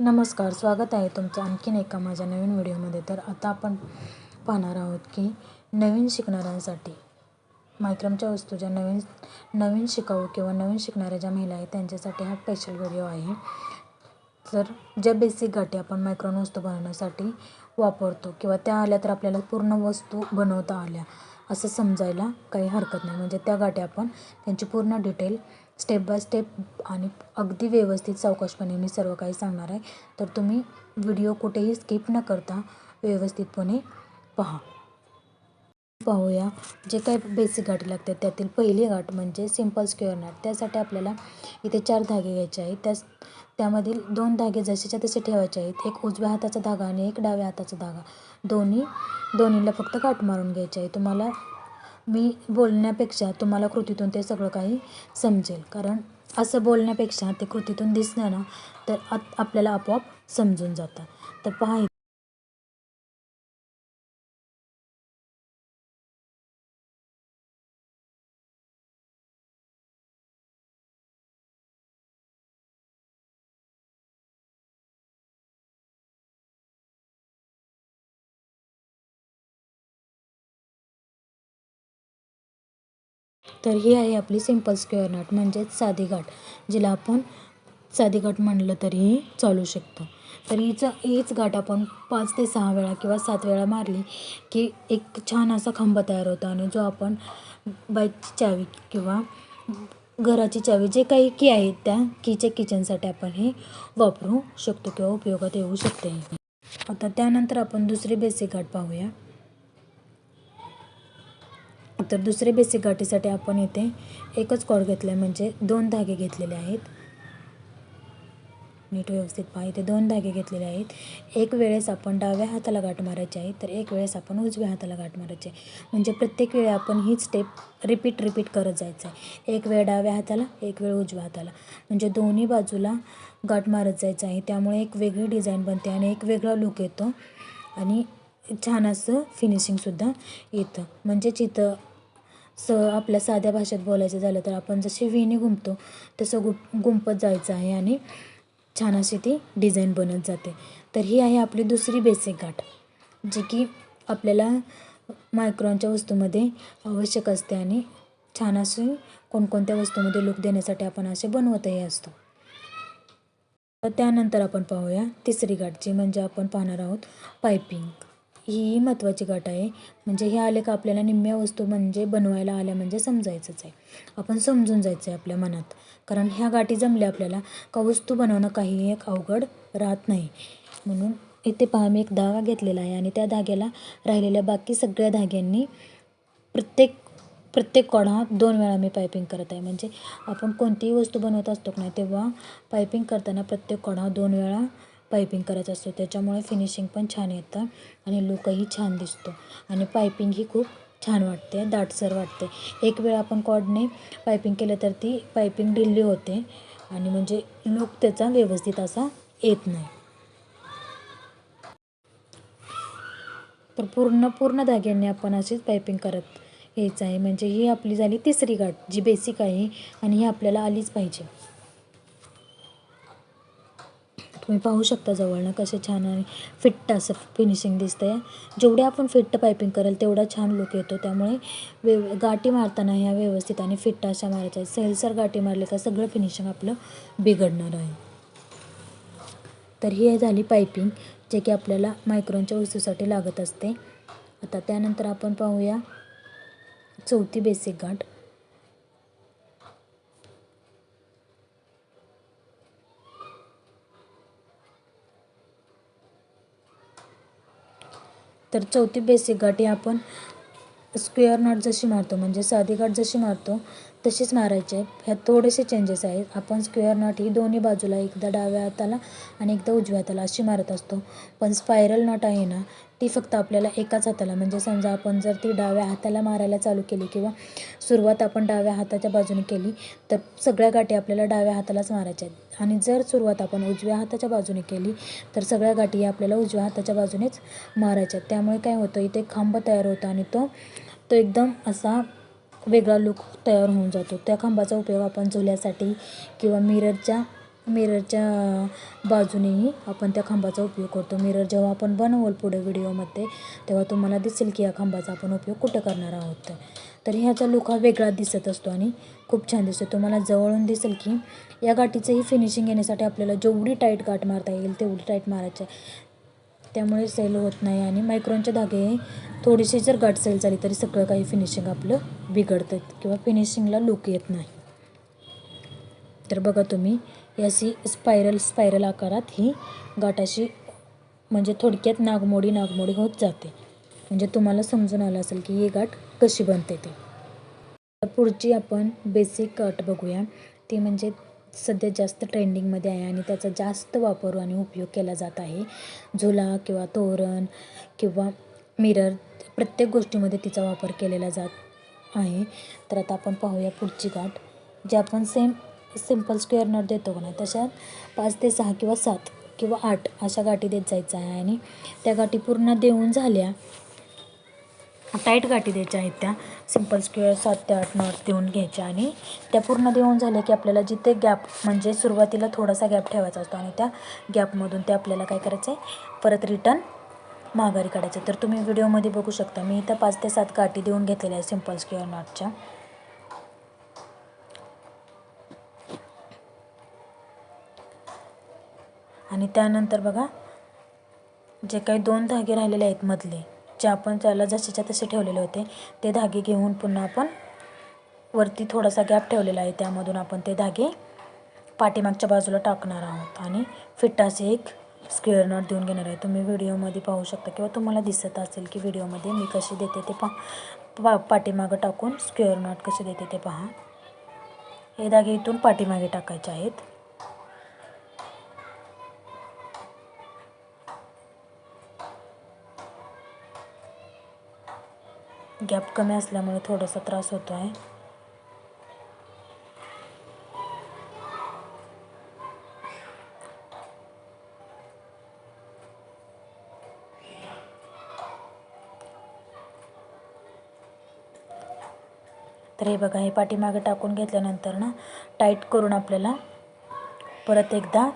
नमस्कार स्वागत आहे तुमचं आणखीन एका माझ्या नवीन व्हिडिओमध्ये. तर आता आपण पाहणार आहोत की नवीन शिकणाऱ्यांसाठी मायक्रमच्या वस्तू ज्या नवीन नवीन शिकाऊ किंवा नवीन शिकणाऱ्या ज्या महिला आहेत त्यांच्यासाठी हा स्पेशल व्हिडिओ आहे. तर ज्या बेसिक गाठी आपण मायक्रॉन वस्तू बनवण्यासाठी वापरतो किंवा त्या आल्या तर आपल्याला पूर्ण वस्तू बनवता आल्या असं समजायला काही हरकत नाही. म्हणजे त्या गाठी आपण त्यांची पूर्ण डिटेल स्टेप बाय स्टेप आणि अगदी व्यवस्थित सावकाशपणे मी सर्व काही सांगणार आहे. तर तुम्ही व्हिडिओ कुठेही स्किप न करता व्यवस्थितपणे पहा. पाहूया. जे काही बेसिक गाठी लागतात त्यातील पहिली गाठ म्हणजे सिंपल स्क्वेअर नट त्यासाठी आपल्याला इथे चार धागे घ्यायचे आहेत. त्यास त्यामधील दोन धागे जसेच्या तसे ठेवायचे आहेत. एक उजव्या हाताचा धागा आणि एक डाव्या हाताचा धागा. दोन्ही दोन्हीला फक्त गाठ मारून घ्यायचे आहे. तुम्हाला मी बोलण्यापेक्षा तुम्हाला कृतीतून ते सगळं काही समजेल. कारण असं बोलण्यापेक्षा ते कृतीतून दिसलं ना तर आत आपल्याला आपोआप समजून जातं. तर पहा तर ही आहे आपली सिंपल स्क्वेअर नट म्हणजेच साधी गाठ जिला आपण साधी गाठ म्हणलं तरीही चालू शकतं. तर हिचं हीच गाठ आपण पाच ते सहा वेळा किंवा सात वेळा मारली की एक छान असा खांब तयार होतो आणि जो आपण बाईकची चावी किंवा घराची चावी जे काही की आहेत त्या कीच्या किचनसाठी आपण हे वापरू शकतो किंवा उपयोगात येऊ शकते. आता त्यानंतर आपण दुसरी बेसिक गाठ पाहूया. तर दुसरे बेसिक गाठीसाठी आपण इथे एकच कॉर्ड घेतला आहे म्हणजे दोन धागे घेतलेले आहेत. नीट व्यवस्थित पहा इथे दोन धागे घेतलेले आहेत. एक वेळेस आपण डाव्या हाताला गाठ मारायची आहे तर एक वेळेस आपण उजव्या हाताला गाठ मारायची आहे. म्हणजे प्रत्येक वेळी आपण हीच स्टेप रिपीट रिपीट करत जायचं आहे. एक वेळ डाव्या हाताला एक वेळ उजव्या हाताला. म्हणजे दोन्ही बाजूला गाठ मारत जायचं आहे. त्यामुळे एक वेगळी डिझाईन बनते आणि एक वेगळा लुक येतो. आणि छान असं फिनिशिंगसुद्धा येतं. म्हणजेच इथं स आपल्या साध्या भाषेत बोलायचं झालं तर आपण जशी वेणी गुंपतो तसं गुंप गुंपत जायचं आहे आणि छान अशी ती डिझाईन बनत जाते. तर ही आहे आपली दुसरी बेसिक गाठ जी की आपल्याला मायक्रॉनच्या वस्तूमध्ये आवश्यक असते आणि छान अशी कोणकोणत्या वस्तूमध्ये लुक देण्यासाठी आपण असे बनवतही असतो. तर त्यानंतर आपण पाहूया तिसरी गाठ जी म्हणजे आपण पाहणार आहोत पायपिंग ही महत्त्वाची गाठ आहे. म्हणजे हे आले का आपल्याला निम्म्या वस्तू म्हणजे बनवायला आल्या म्हणजे समजायचंच आहे. आपण समजून जायचं आहे आपल्या मनात. कारण ह्या गाठी जमल्या आपल्याला का वस्तू बनवणं काही एक अवघड राहत नाही. म्हणून इथे पहा मी एक धागा घेतलेला आहे आणि त्या धाग्याला राहिलेल्या बाकी सगळ्या धाग्यांनी प्रत्येक प्रत्येक कोणा दोन वेळा मी पायपिंग करत आहे. म्हणजे आपण कोणतीही वस्तू बनवत असतो की नाही तेव्हा पायपिंग करताना प्रत्येक कोणा दोन वेळा पायपिंग करायचं असतो. त्याच्यामुळे फिनिशिंग पण छान येतं आणि लुकही छान दिसतो. आणि पायपिंग ही खूप छान वाटते दाटसर वाटते. एक वेळ आपण कॉडने पायपिंग केलं तर ती पायपिंग ढिल्ली होते आणि म्हणजे लुक त्याचा व्यवस्थित असा येत नाही. तर पूर्ण पूर्ण धाग्यांनी आपण अशीच पायपिंग करत यायचं आहे. म्हणजे ही आपली झाली तिसरी गाठ जी बेसिक आहे आणि ही आपल्याला आलीच पाहिजे. तुम्ही पाहू शकता जवळनं कसे छान आणि फिट्ट असं फिनिशिंग दिसतं आहे जेवढे आपण फिट्ट पायपिंग करेल तेवढा छान लुक येतो. त्यामुळे वे गाठी मारताना ह्या व्यवस्थित आणि फिट्ट अशा मारायच्या. सेल्सर गाठी मारले का सगळं फिनिशिंग आपलं बिघडणार आहे. तर ही झाली पायपिंग जे की आपल्याला मायक्रोनच्या वस्तूसाठी लागत असते. आता त्यानंतर आपण पाहूया चौथी बेसिक गाठ. तर चौथी बेसिक गाठी आपण स्क्वेअर नॉट जशी मारतो म्हणजे साधी गाठ जशी मारतो तशीच मारायची आहेत. ह्यात थोडेसे चेंजेस आहेत. आपण स्क्वेअर नॉट ही दोन्ही बाजूला एकदा डाव्या हाताला आणि एकदा उजव्या हाताला अशी मारत असतो. पण स्पायरल नॉट आहे ना ती फक्त आपल्याला एकाच हाताला म्हणजे समजा आपण जर ती डाव्या हाताला मारायला चालू केली किंवा सुरुवात आपण डाव्या हाताच्या बाजूने केली तर सगळ्या गाठी आपल्याला डाव्या हातालाच मारायच्या आहेत. आणि जर सुरुवात आपण उजव्या हाताच्या बाजूने केली तर सगळ्या गाठी आपल्याला उजव्या हाताच्या बाजूनेच मारायच्या आहेत. त्यामुळे काय होतं इथे खांब तयार होतो आणि तो तो एकदम असा वेगळा लुक तयार होऊन जातो. त्या खांबाचा उपयोग आपण झुल्यासाठी किंवा मिररच्या मिररच्या बाजूनेही आपण त्या खांबाचा उपयोग करतो. मिरर जेव्हा आपण बनवल पुढे व्हिडिओमध्ये तेव्हा तुम्हाला दिसेल की या खांबाचा आपण उपयोग कुठं करणार आहोत. तर ह्याचा लुक हा वेगळा दिसत असतो आणि खूप छान दिसतो. तुम्हाला जवळून दिसेल की या गाठीचंही फिनिशिंग येण्यासाठी आपल्याला जेवढी टाईट गाठ मारता येईल तेवढी टाईट मारायची त्यामुळे सेल होत नाही आणि मायक्रॉनचे धागे थोडीशी जर गाठ सेल झाली तरी सगळं काही फिनिशिंग आपलं बिघडतं किंवा फिनिशिंगला लुक येत नाही. तर बघा तुम्ही याची स्पायरल स्पायरल आकारात ही गाठाशी म्हणजे थोडक्यात नागमोडी नागमोडी होत जाते. म्हणजे तुम्हाला समजून आलं असेल की ही गाठ कशी बनते ते. तर पुढची आपण बेसिक गाठ बघूया. ती म्हणजे सध्या जास्त ट्रेंडिंगमध्ये आहे आणि त्याचा जास्त वापर आणि उपयोग केला जात आहे. झुला किंवा तोरण किंवा मिरर प्रत्येक गोष्टीमध्ये तिचा वापर केलेला जात आहे. तर आता आपण पाहूया पुढची गाठ जे आपण सेम सिंपल स्क्वेअर नट देतो का नाही तशात पाच ते सहा किंवा सात किंवा आठ अशा गाठी देत जायचं आहे. आणि त्या गाठी पूर्ण देऊन झाल्या टाईट गाठी द्यायच्या आहेत त्या. सिंपल स्क्वेअर सात ते आठ नॉट देऊन घ्यायच्या आणि त्या पूर्ण देऊन झाल्या की आपल्याला जिथे गॅप म्हणजे सुरुवातीला थोडासा गॅप ठेवायचा असतो आणि त्या गॅपमधून ते आपल्याला काय करायचं आहे? परत रिटर्न माघारी काढायचं तर तुम्ही व्हिडिओमध्ये बघू शकता. मी इथं पाच ते सात गाठी देऊन घेतलेल्या आहे सिंपल स्क्वेअर नॉटच्या आणि त्यानंतर बघा जे काही दोन धागे राहिलेले आहेत मधले जे आपण त्याला जसेच्या तसे ठेवलेले होते ते धागे घेऊन पुन्हा आपण वरती थोडासा गॅप ठेवलेला आहे. त्यामधून आपण ते धागे पाठीमागच्या बाजूला टाकणार आहोत. आणि फिट असे एक स्क्वेअर नॉट देऊन घेणार आहे. तुम्ही व्हिडिओमध्ये पाहू शकता किंवा तुम्हाला दिसत असेल की व्हिडिओमध्ये मी कशी देते ते पा पा पाठीमागं टाकून स्क्वेअर नॉट कसे देते ते पहा. हे धागे इथून पाठीमागे टाकायचे आहेत. गॅप कमी असल्यामुळे थोडासा त्रास होतो आहे. तर हे बघा हे पाठीमागे टाकून घेतल्यानंतर ना टाईट करून आपल्याला परत एकदा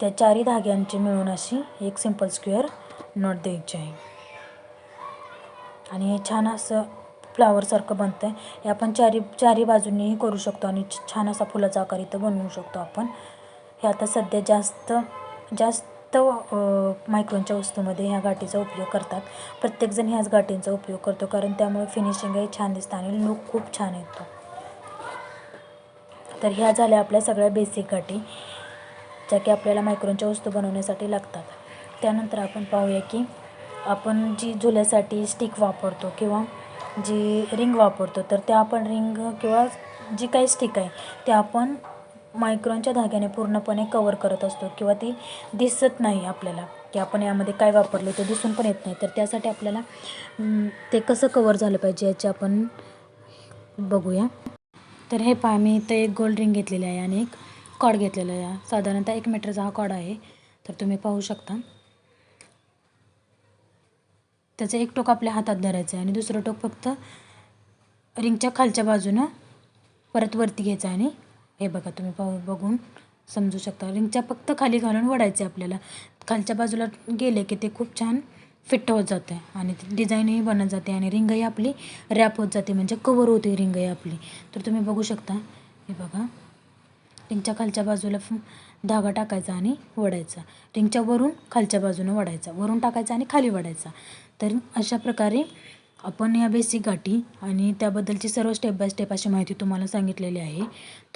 त्या चारही धाग्यांची मिळून अशी एक सिंपल स्क्वेअर नॉट द्यायची आहे. आणि हे छान असं फ्लावरसारखं बनतं आहे हे आपण चारी चारी बाजूंनीही करू शकतो आणि छान असा फुलाचा आकार इथं बनवू शकतो आपण. हे आता सध्या जास्त जास्त मायक्रोनच्या वस्तूमध्ये ह्या गाठीचा उपयोग करतात. प्रत्येकजण ह्याच गाठींचा उपयोग करतो कारण त्यामुळे फिनिशिंगही छान दिसतं आणि लुक खूप छान येतो. तर ह्या झाल्या आपल्या सगळ्या बेसिक गाठी ज्या की आपल्याला मायक्रोनच्या वस्तू बनवण्यासाठी लागतात. त्यानंतर आपण पाहूया की आपण जी झुल्यासाठी स्टिक वापरतो किंवा जी रिंग वापरतो तर त्या आपण रिंग किंवा जी काही स्टिक आहे ते आपण मायक्रॉनच्या धाग्याने पूर्णपणे कवर करत असतो किंवा ती दिसत नाही आपल्याला की आपण यामध्ये काय वापरलं ते दिसून पण येत नाही. तर त्यासाठी आपल्याला ते कसं कवर झालं पाहिजे याचे आपण बघूया. तर हे पहा मी इथं एक गोल्ड रिंग घेतलेली आहे आणि एक कॉड घेतलेला आहे. साधारणतः एक मीटरचा हा कॉड आहे. तर तुम्ही पाहू शकता. त्याचं एक टोक आपल्या हातात धरायचं आहे आणि दुसरं टोक फक्त रिंगच्या खालच्या बाजूनं परत वरती घ्यायचं आहे आणि हे बघा तुम्ही पाहू बघून समजू शकता. रिंगच्या फक्त खाली घालून वडायचं आहे आपल्याला. खालच्या बाजूला गेले की ते खूप छान फिट होत जातं आहे आणि डिझाईनही बनत जाते आणि रिंगही आपली रॅप होत जाते म्हणजे कवर होते रिंगही आपली. तर तुम्ही बघू शकता. हे बघा. रिंगच्या खालच्या बाजूला फ- धागा टाकायचा आणि वडायचा. रिंगच्या वरून खालच्या बाजूनं वडायचा. वरून टाकायचा आणि खाली वडायचा. तर अशा प्रकारे आपण या बेसिक गाठी आणि त्याबद्दलची सर्व स्टेप बाय स्टेप अशी माहिती तुम्हाला सांगितलेली आहे.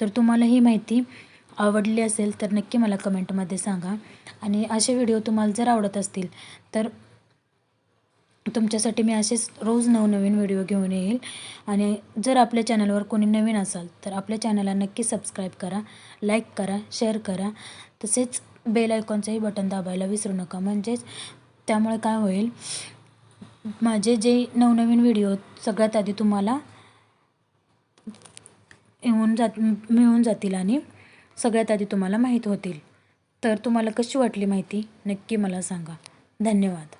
तर तुम्हाला ही माहिती आवडली असेल तर नक्की मला कमेंटमध्ये सांगा. आणि असे व्हिडिओ तुम्हाला जर आवडत असतील तर तुमच्यासाठी मी असेच रोज नवनवीन व्हिडिओ घेऊन येईल. आणि जर आपल्या चॅनलवर कोणी नवीन असाल तर आपल्या चॅनलला नक्की सबस्क्राईब करा लाईक करा शेअर करा. तसेच बेल आयकॉनचंही बटन दाबायला विसरू नका. म्हणजेच त्यामुळे काय होईल माझे जे नवनवीन व्हिडिओ सगळ्यात आधी तुम्हाला येऊन जात मिळून जातील आणि सगळ्यात आधी तुम्हाला माहीत होतील. तर तुम्हाला कशी वाटली माहिती नक्की मला सांगा. धन्यवाद.